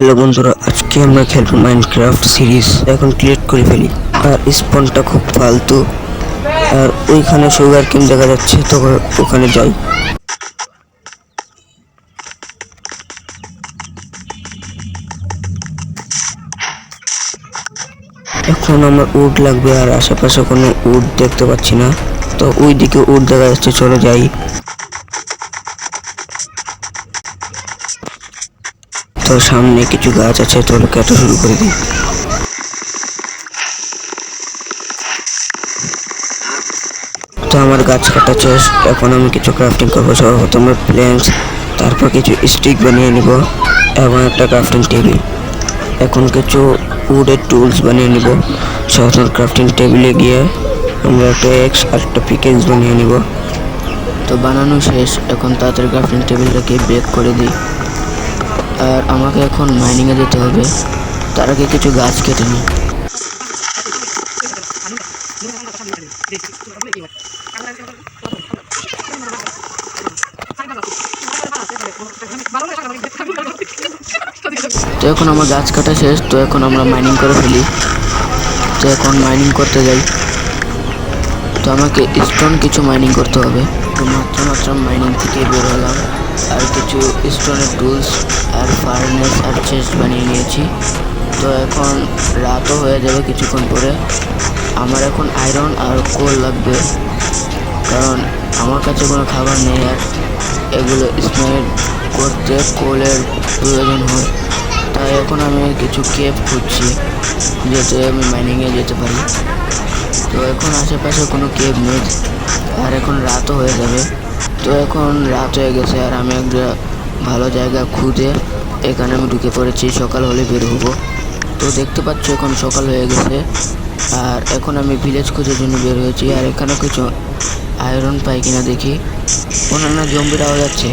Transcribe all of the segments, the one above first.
Hello বন্ধুরা, আজকে আমরা খেলব মাইনক্রাফট সিরিজ এখন ক্রিয়েট করে ফেলি। আর স্পনটা খুব ফালতু। আর ওইখানে সুগার কেন দেখা যাচ্ছে, তো ওখানে যাই। এখন আমার উড লাগবে, আর আশেপাশে কোনো উড দেখতে পাচ্ছি না। তো ওই দিকে উড দেখা যাচ্ছে, চলে যাই। তো সামনে কিছু গাছ আছে, তো কাটা শুরু করে দিই। তো আমার গাছ কাটা শেষ, এখন আমি কিছু ক্রাফটিং করব। সর্বপ্রথম প্লেন্স তারপর কিছু স্টিক বানিয়ে নিব এবং একটা ক্রাফটিং টেবিল এখন কিছু উডের টুলস বানিয়ে নিব। সর্বপ্রথম ক্রাফটিং টেবিলে গিয়ে আমরা একটা এক্স আর একটা পিকেক্স বানিয়ে নিব। তো বানানো শেষ, এখন তাড়াতাড়ি ক্রাফটিং টেবিলটাকে ব্রেক করে দিই। আর আমাকে এখন মাইনিংয়ে যেতে হবে। তার আগে কিছু গাছ কেটে নিই। তো এখন আমার গাছ কাটা শেষ, তো এখন আমরা মাইনিং করে ফেলি। তো এখন মাইনিং করতে যাই। তো আমাকে স্টোন কিছু মাইনিং করতে হবে। তো মাত্র মাত্র মাইনিং থেকে বের হলাম। আর কিছু স্টোনের টুলস আর ফার্নেস আর চেস্ট বানিয়ে নিয়েছি। তো এখন রাতও হয়ে যাবে কিছুক্ষণ পরে। আমার এখন আয়রন আর কোল লাগবে। কারণ আমার কাছে কোনো খাবার নেই আর এগুলো স্মেল করতে কোলের প্রয়োজন হয়। তাই এখন আমি কিছু কেপ খুঁজছি, যাতে আমি মাইনিংয়ে যেতে পারি। তো এখন আশেপাশে কোনো কেপ নেই। আর এখন রাতও হয়ে যাবে। তো এখন রাত হয়ে গেছে আর আমি একটা ভালো জায়গা খুঁজে এখানে আমি ঢুকে পড়েছি। সকাল হলে বের হব। তো দেখতে পাচ্ছ এখন সকাল হয়ে গেছে। আর এখন আমি ভিলেজ খোঁজার জন্য বের হয়েছি। আর এখানে কিছু আয়রন পাই কিনা দেখি। অন্যান্য জম্বিরাও যাচ্ছে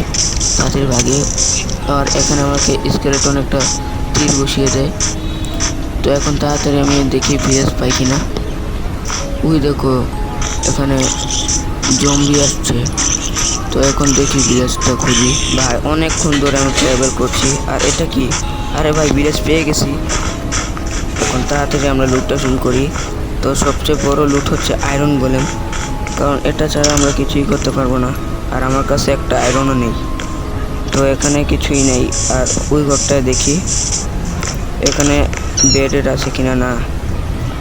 তাদের ভাগে আর এখানে আমাকে স্কেলেটন একটা তীর বসিয়ে দেয়। তো এখন তাড়াতাড়ি আমি দেখি ভিলেজ পাই কিনা। ওই দেখো, এখানে জম্বি আসছে। তো এখন দেখি ভিলেজটা খুঁজি। ভাই, অনেকক্ষণ ধরে আমি ট্রাভেল করছি। আর এটা কি? আরে ভাই ভিলেজ পেয়ে গেছি। এখন তাড়াতাড়ি আমরা লুটটা শুরু করি। তো সবচেয়ে বড় লুট হচ্ছে আয়রন গোলেম কারণ এটা ছাড়া আমরা কিছুই করতে পারব না। আর আমার কাছে একটা আয়রনও নেই। তো এখানে কিছুই নেই। আর ওই ঘরটায় দেখি, এখানে বেডেড আছে কিনা না।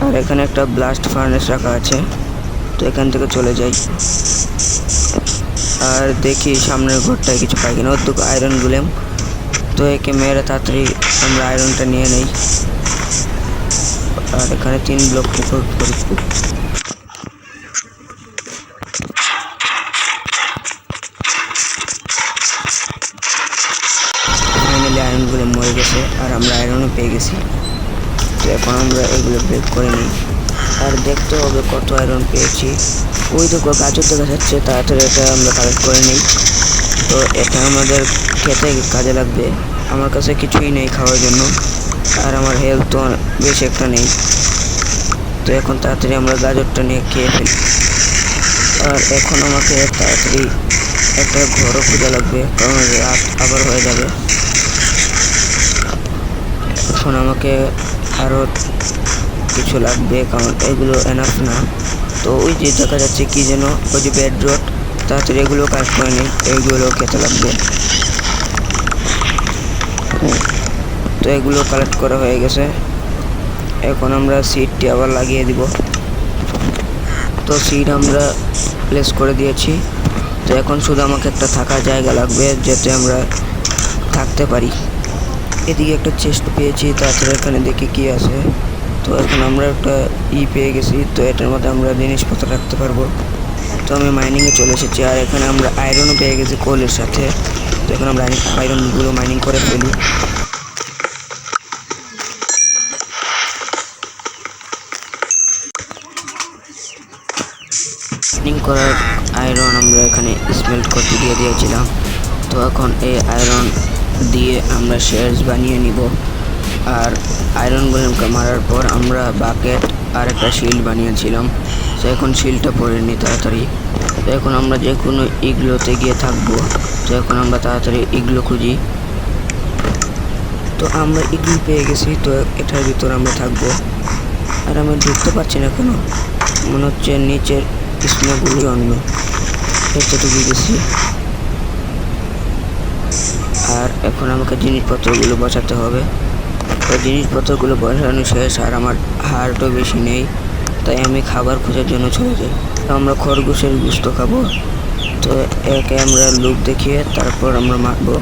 আর এখানে একটা ব্লাস্ট ফার্নেস রাখা আছে। তো এখান থেকে চলে যাই। আর দেখি সামনের ঘরটায় কিছু পাই কিনা। তো আয়রন গুলেম। তো একে মেয়েরা তাড়াতাড়ি আমরা আয়রনটা নিয়ে নেই। আর এখানে তিন ব্লক পুকুর করি। আয়রনগুলো মরে গেছে, আর আমরা আয়রনও পেয়ে গেছি। তো এখন আমরা এগুলো ব্রেক করে নিই। আর দেখতে হবে কত আয়রন পেয়েছি। ওই তো গাছও দেখা যাচ্ছে, তাড়াতাড়ি এটা আমরা কালেক্ট করে নিই। তো এটা আমাদের খেতে কাজে লাগবে। আমার কাছে কিছুই নেই খাওয়ার জন্য, আর আমার হেলথ তো বেশি একটা নেই। তো এখন তাড়াতাড়ি আমরা গাজরটা নিয়ে খেয়ে ফেলি। আর এখন আমাকে তাড়াতাড়ি একটা ঘরও খোঁজা লাগবে, কারণ রাত আবার হয়ে যাবে। এখন আমাকে আরও কিছু লাগবে, কারণ এগুলো এনাফ না। তো ওই যে দেখা যাচ্ছে কি যেন, ওই যে বেড রোড তাড়াতাড়ি এগুলো কাজ করে নিই এইগুলো খেতে লাগবে। তো এগুলো কালেক্ট করা হয়ে গেছে। এখন আমরা সিটটি আবার লাগিয়ে দিব। তো সিট আমরা প্লেস করে দিয়েছি। তো এখন শুধু আমাকে একটা থাকার জায়গা লাগবে, যাতে আমরা থাকতে পারি। এদিকে একটা চেস্ট পেয়েছি তাছাড়া এখানে দেখি কি আছে। তো এখন আমরা একটা ই পেয়ে গেছি, তো এটার মধ্যে আমরা জিনিসপত্র রাখতে পারব। তো আমি মাইনিংয়ে চলে এসেছি, আর এখানে আমরা আয়রনও পেয়ে গেছি কোলের সাথে। তো এখন আমরা আয়রনগুলো মাইনিং করে ফেলি। মাইনিং করার আয়রন আমরা এখানে স্মেল্ট করতে দিয়ে দিয়েছিলাম। তো এখন এই আয়রন দিয়ে আমরা শেয়ার্স বানিয়ে নিব। আর আয়রন গোলেমকে মারার পর আমরা বাকেট আর একটা শিল্ড বানিয়েছিলাম। তো এখন শিল্ডটা পরে নিই তাড়াতাড়ি। তো এখন আমরা যে কোনো ইগলোতে গিয়ে থাকব। তো এখন আমরা তাড়াতাড়ি ইগলো খুঁজি। তো আমরা ইগল পেয়ে গেছি। তো এটার ভিতর আমরা থাকব। আর আমি ঢুকতে পারছি না কেন মনে হচ্ছে নিচের স্নোগুলো অন্য। এটা ঢুকে গেছি আর এখন আমাকে জিনিসপত্রগুলো বসাতে হবে। তো জিনিসপত্রগুলো বসানো শেষ আর আমার হাড়ও বেশি নেই, তাই আমি খাবার খোঁজার জন্য চলে যাই। তো আমরা খরগোশের গুস্ত খাব। তো একে আমরা লুক দেখিয়ে তারপর আমরা মারবো।